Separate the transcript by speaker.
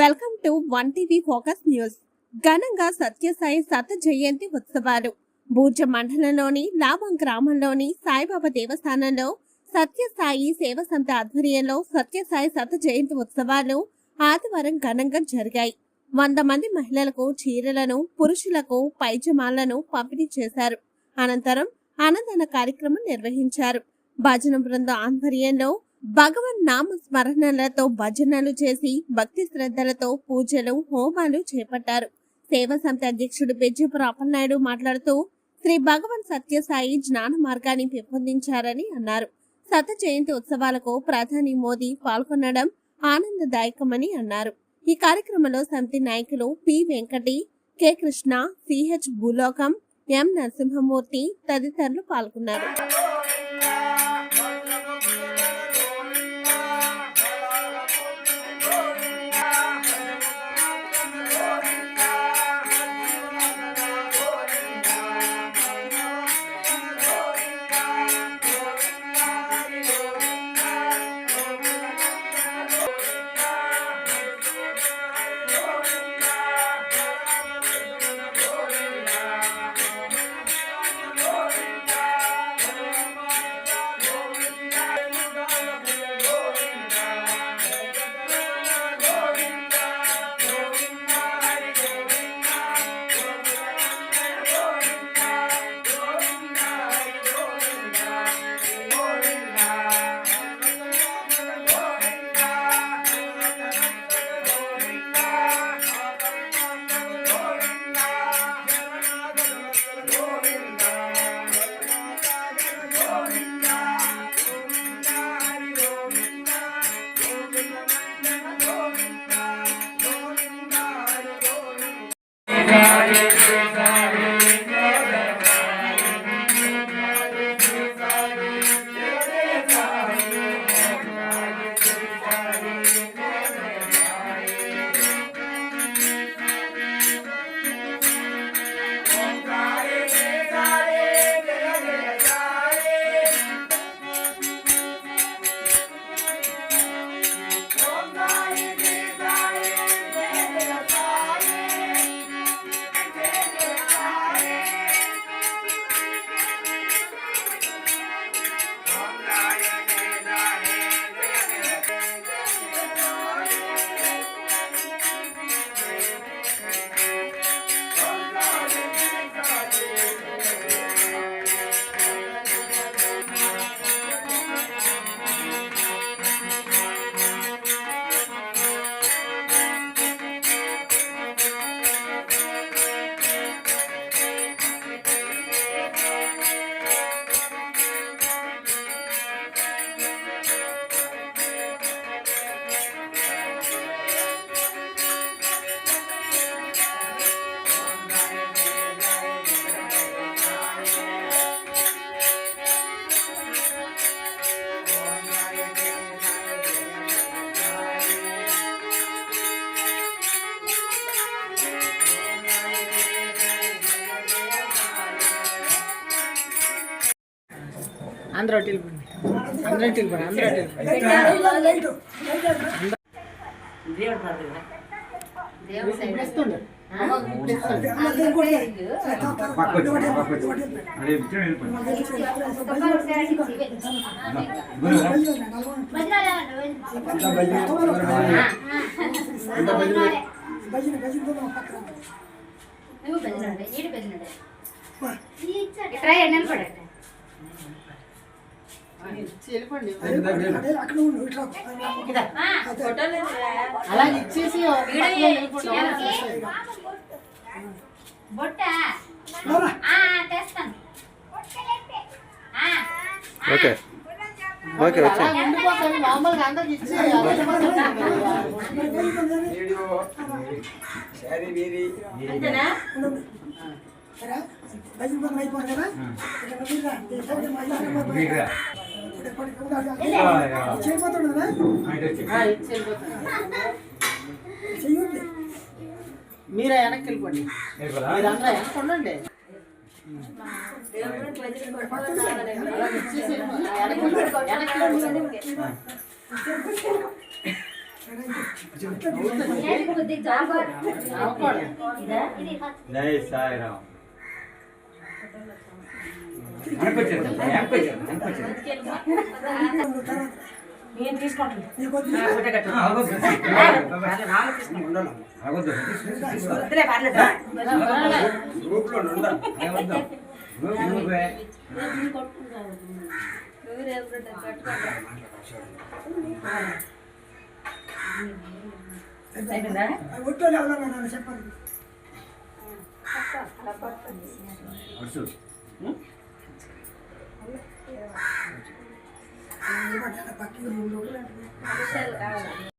Speaker 1: Welcome one TV focus news. ఘనంగా సత్యసాయి శత జయంతి ఉత్సవాలు. బూర్జ మండలంలోని లాభం గ్రామంలోని సాయిబాబా దేవస్థానంలో సత్యసాయి సేవ సంత ఆధ్వర్యంలో సత్యసాయి శత జయంతి ఉత్సవాలు ఆదివారం ఘనంగా జరిగాయి. వంద మంది మహిళలకు చీరలను పురుషులకు పైజమాలను పంపిణీ చేశారు. అనంతరం అన్నదాన కార్యక్రమం నిర్వహించారు. భజన బృందం ఆధ్వర్యంలో భగవన్ నామ స్మరణలతో భజనలు చేసి భక్తి శ్రద్ధలతో పూజలు హోమాలు చేపట్టారు. సేవా సమితి అధ్యక్షుడు బెజ్జిపుర అప్పలనాయుడు మాట్లాడుతూ శ్రీ భగవన్ సత్యసాయి జ్ఞాన మార్గాన్ని పెంపొందించారని అన్నారు. శత జయంతి ఉత్సవాలకు ప్రధాని మోదీ పాల్గొనడం ఆనందదాయకమని అన్నారు. ఈ కార్యక్రమంలో సమితి నాయకులు P. Venkati K. Krishna CH Bhulokam M. Narasimhamurthy తదితరులు పాల్గొన్నారు.
Speaker 2: అందరూ వెళ్ళిపోండి అందరూ వెళ్ళిపోండి అందరూ వెళ్ళిపోండి ఇప్పిస్తుండు. ఇప్పిస్తుండు. అలా ఇచ్చేసి
Speaker 3: ఓకే. ఓకే వచ్చి
Speaker 2: అలా ఉండిపోతుంది మామూలుగా అందరికి ఇచ్చి
Speaker 4: అంతేనా?
Speaker 2: ఆ, మీరే వెనక్కి వెళ్ళిపోండి మీరందరూ వెనక్కి ఉండండి.
Speaker 5: జై సాయిరామ్.
Speaker 6: నేను తీసుకుంటాను
Speaker 5: ఆగొద్దు
Speaker 6: వద్దులే రెండు
Speaker 5: రోజులు
Speaker 6: అంటే